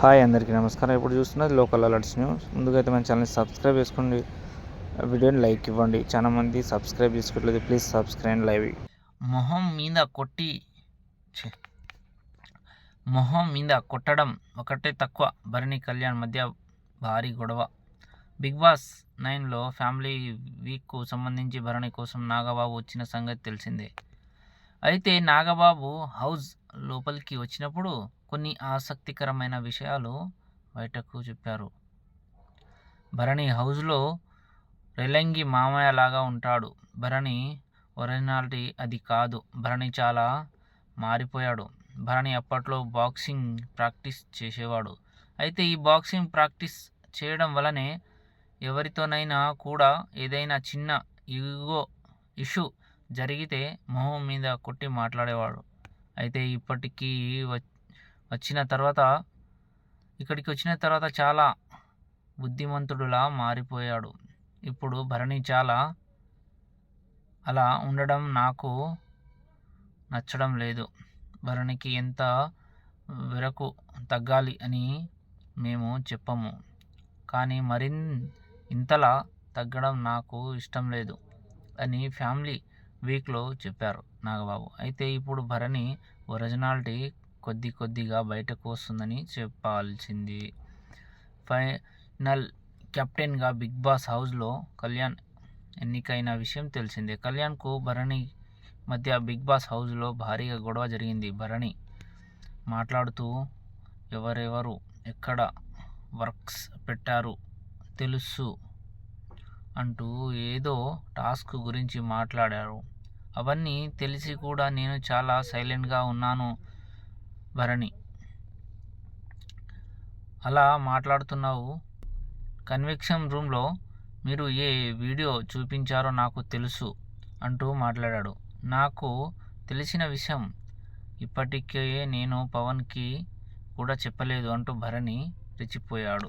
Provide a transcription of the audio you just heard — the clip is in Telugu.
హాయ్ అందరికీ నమస్కారం. ఇప్పుడు చూస్తున్నది లోకల్ అలర్ట్స్ న్యూస్. ముందుగా అయితే మన ఛానల్ని సబ్స్క్రైబ్ చేసుకోండి. వీడియోని లైక్ ఇవ్వండి. చాలా మంది సబ్స్క్రైబ్ చేసుకోవట్లేదు ప్లీజ్ సబ్స్క్రైబ్ లైవ్ మొహం మీద కొట్టి మొహం మీద కొట్టడం ఒకటే తక్కువ. భరణి కళ్యాణ్ మధ్య భారీ గొడవ. బిగ్ బాస్ నైన్లో ఫ్యామిలీ వీక్కు సంబంధించి భరణి కోసం నాగబాబు వచ్చిన సంగతి తెలిసిందే. అయితే నాగబాబు హౌస్ లోపలికి వచ్చినప్పుడు కొన్ని ఆసక్తికరమైన విషయాలు బయటకు చెప్పారు. భరణి హౌస్లో రెలంగి మామయ్య లాగా ఉంటాడు. భరణి ఒరిజినాలిటీ అది కాదు. భరణి చాలా మారిపోయాడు. భరణి అప్పట్లో బాక్సింగ్ ప్రాక్టీస్ చేసేవాడు. అయితే ఈ బాక్సింగ్ ప్రాక్టీస్ చేయడం వలనే ఎవరితోనైనా కూడా ఏదైనా చిన్న ఇగో ఇష్యూ జరిగితే మొహం మీద కొట్టి మాట్లాడేవాడు. అయితే ఇప్పటికీ వచ్చిన తర్వాత ఇక్కడికి వచ్చిన తర్వాత చాలా బుద్ధిమంతుడులా మారిపోయాడు. ఇప్పుడు భరణి చాలా అలా ఉండడం నాకు నచ్చడం లేదు. భరణికి ఎంత వెరకు తగ్గాలి అని మేము చెప్పము. కానీ మరిన్ ఇంతలా తగ్గడం నాకు ఇష్టం లేదు అని ఫ్యామిలీ వీక్లో చెప్పారు నాగబాబు. అయితే ఇప్పుడు భరణి ఒరిజినాలిటీ కొద్ది కొద్దిగా బయటకు వస్తుందని చెప్పాల్సింది. ఫైనల్ కెప్టెన్గా బిగ్ బాస్ హౌస్లో కళ్యాణ్ ఎన్నికైన విషయం తెలిసిందే. కళ్యాణ్కు భరణి మధ్య బిగ్ బాస్ హౌస్లో భారీగా గొడవ జరిగింది. భరణి మాట్లాడుతూ ఎవరెవరు ఎక్కడ వర్క్స్ పెట్టారు తెలుసు అంటూ ఏదో టాస్క్ గురించి మాట్లాడారు. అవన్నీ తెలిసి కూడా నేను చాలా సైలెంట్గా ఉన్నాను భరణి. అలా మాట్లాడుతున్నావు? కన్వెక్షన్ రూమ్లో మీరు ఏ వీడియో చూపించారో నాకు తెలుసు అంటూ మాట్లాడాడు. నాకు తెలిసిన విషయం ఇప్పటికే నేను పవన్కి కూడా చెప్పలేదు అంటూ భరణి రెచ్చిపోయాడు.